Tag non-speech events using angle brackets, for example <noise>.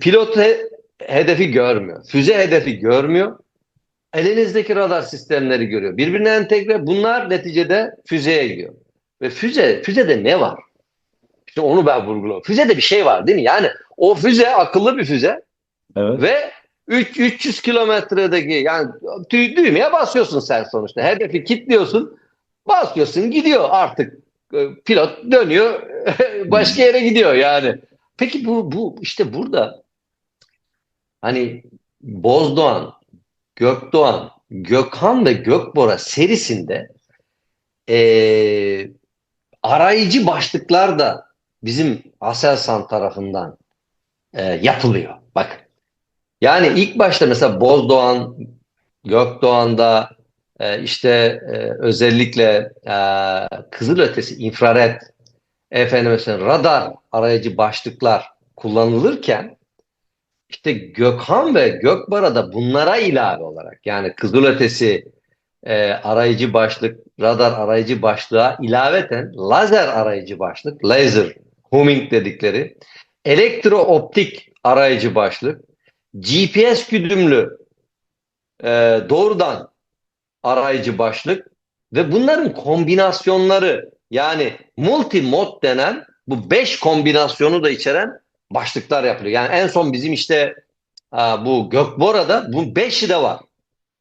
Pilot he- hedefi görmüyor. Füze hedefi görmüyor. Elinizdeki radar sistemleri görüyor. Birbirine entegre. Bunlar neticede füzeye gidiyor. Ve füze, füzede ne var? İşte onu ben vurguluyorum. Füzede bir şey var değil mi? Yani o füze akıllı bir füze Evet. ve üç- 300 kilometredeki yani dü- düğmeye basıyorsun sen sonuçta. Hedefi kilitliyorsun. Basıyorsun gidiyor artık. E, Pilot dönüyor <laughs> başka yere gidiyor yani. Peki bu bu işte burada hani Bozdoğan, Gökdoğan, Gökhan ve Gökbora serisinde eee, arayıcı başlıklar da bizim Aselsan tarafından eee, yapılıyor. Bak. Yani ilk başta mesela Bozdoğan, Gökdoğan'da eee, işte eee, özellikle eee kızılötesi infrared efendim mesela radar arayıcı başlıklar kullanılırken işte Gökhan ve Gökbara da bunlara ilave olarak yani kızılötesi e, arayıcı başlık, radar arayıcı başlığa ilaveten lazer arayıcı başlık, laser homing dedikleri, elektrooptik arayıcı başlık, GPS güdümlü e, doğrudan arayıcı başlık ve bunların kombinasyonları yani multimod denen bu beş kombinasyonu da içeren başlıklar yapılıyor. Yani en son bizim işte bu Gökbora'da bu beşi de var.